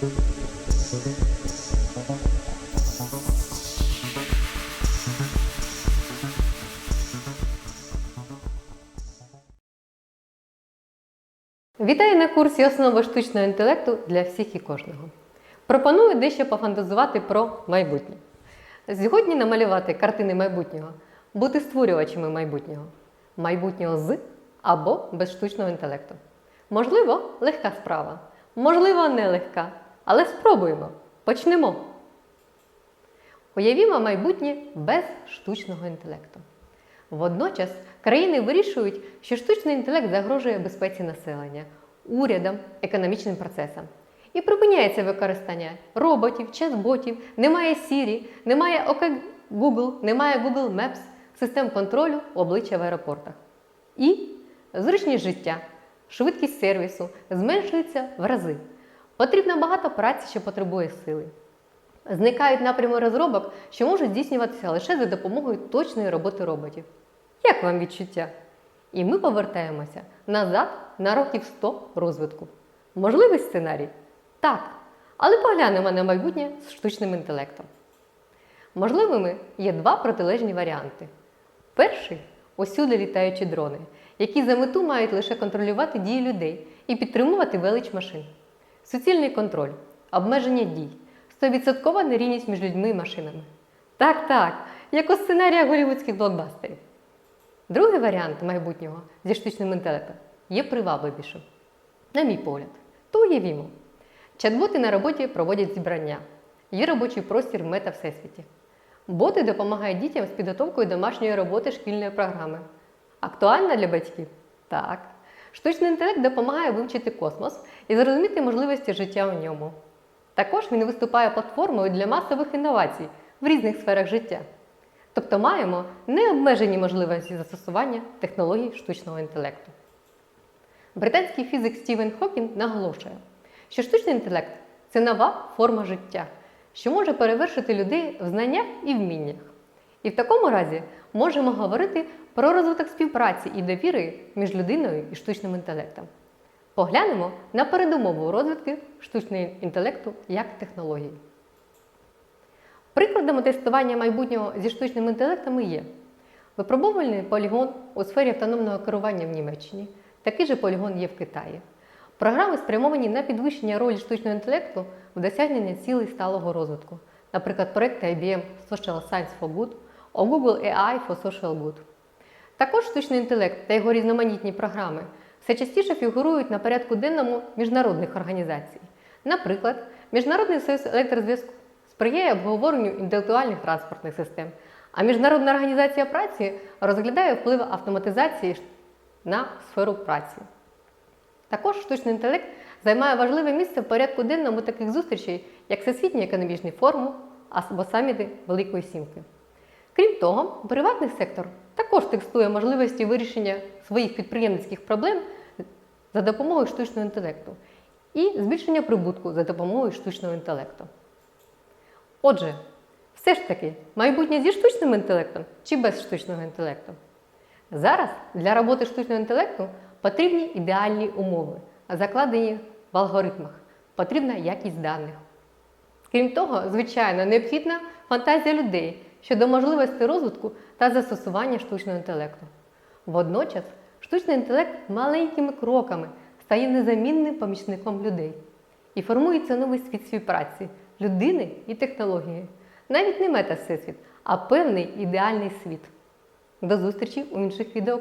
Вітаю на курсі основи штучного інтелекту для всіх і кожного. Пропоную дещо пофантазувати про майбутнє. Сьогодні намалювати картини майбутнього, бути створювачами майбутнього, майбутнього з або без штучного інтелекту. Можливо, легка справа, можливо, нелегка, але спробуємо. Почнемо. Уявімо майбутнє без штучного інтелекту. Водночас країни вирішують, що штучний інтелект загрожує безпеці населення, урядам, економічним процесам. І припиняється використання роботів, чат-ботів, немає Siri, немає OK Google, немає Google Maps, систем контролю обличчя в аеропортах. І зручність життя, швидкість сервісу зменшується в рази. Потрібно багато праці, що потребує сили. Зникають напрями розробок, що можуть здійснюватися лише за допомогою точної роботи роботів. Як вам відчуття? І ми повертаємося назад на років 100 розвитку. Можливий сценарій? Так. Але поглянемо на майбутнє з штучним інтелектом. Можливими є два протилежні варіанти. Перший усюди літаючі дрони, які за мету мають лише контролювати дії людей і підтримувати велич машин. Суцільний контроль, обмеження дій, 100% нерівність між людьми і машинами. Так, так, як у сценаріях голівудських блокбастерів. Другий варіант майбутнього зі штучним інтелектом є привабливішим. На мій погляд, то уявімо. Чат-боти на роботі проводять зібрання. Є робочий простір в мета-всесвіті. Боти допомагають дітям з підготовкою домашньої роботи шкільної програми. Актуальна для батьків? Так. Штучний інтелект допомагає вивчити космос і зрозуміти можливості життя у ньому. Також він виступає платформою для масових інновацій в різних сферах життя. Тобто маємо необмежені можливості застосування технологій штучного інтелекту. Британський фізик Стівен Хокінг наголошує, що штучний інтелект це нова форма життя, що може перевершити людей в знаннях і вміннях. І в такому разі можемо говорити про розвиток співпраці і довіри між людиною і штучним інтелектом. Поглянемо на передумову розвитку штучного інтелекту як технології. Прикладами тестування майбутнього зі штучним інтелектом є випробувальний полігон у сфері автономного керування в Німеччині, такий же полігон є в Китаї. Програми спрямовані на підвищення ролі штучного інтелекту в досягненні цілей сталого розвитку, наприклад, проекти IBM Social Science for Good о Google AI for Social Good. Також штучний інтелект та його різноманітні програми все частіше фігурують на порядку денному міжнародних організацій. Наприклад, Міжнародний союз електрозв'язку сприяє обговоренню інтелектуальних транспортних систем, а Міжнародна організація праці розглядає вплив автоматизації на сферу праці. Також штучний інтелект займає важливе місце в порядку денному таких зустрічей, як Всесвітній економічний форум або саміти Великої Сімки. Крім того, приватний сектор також тестує можливості вирішення своїх підприємницьких проблем за допомогою штучного інтелекту і збільшення прибутку за допомогою штучного інтелекту. Отже, все ж таки, майбутнє зі штучним інтелектом чи без штучного інтелекту? Зараз для роботи штучного інтелекту потрібні ідеальні умови, закладені в алгоритмах, потрібна якість даних. Крім того, звичайно, необхідна фантазія людей щодо можливості розвитку та застосування штучного інтелекту. Водночас, штучний інтелект маленькими кроками стає незамінним помічником людей і формується новий світ співпраці людини і технології. Навіть не мета-всесвіт, а певний ідеальний світ. До зустрічі у інших відео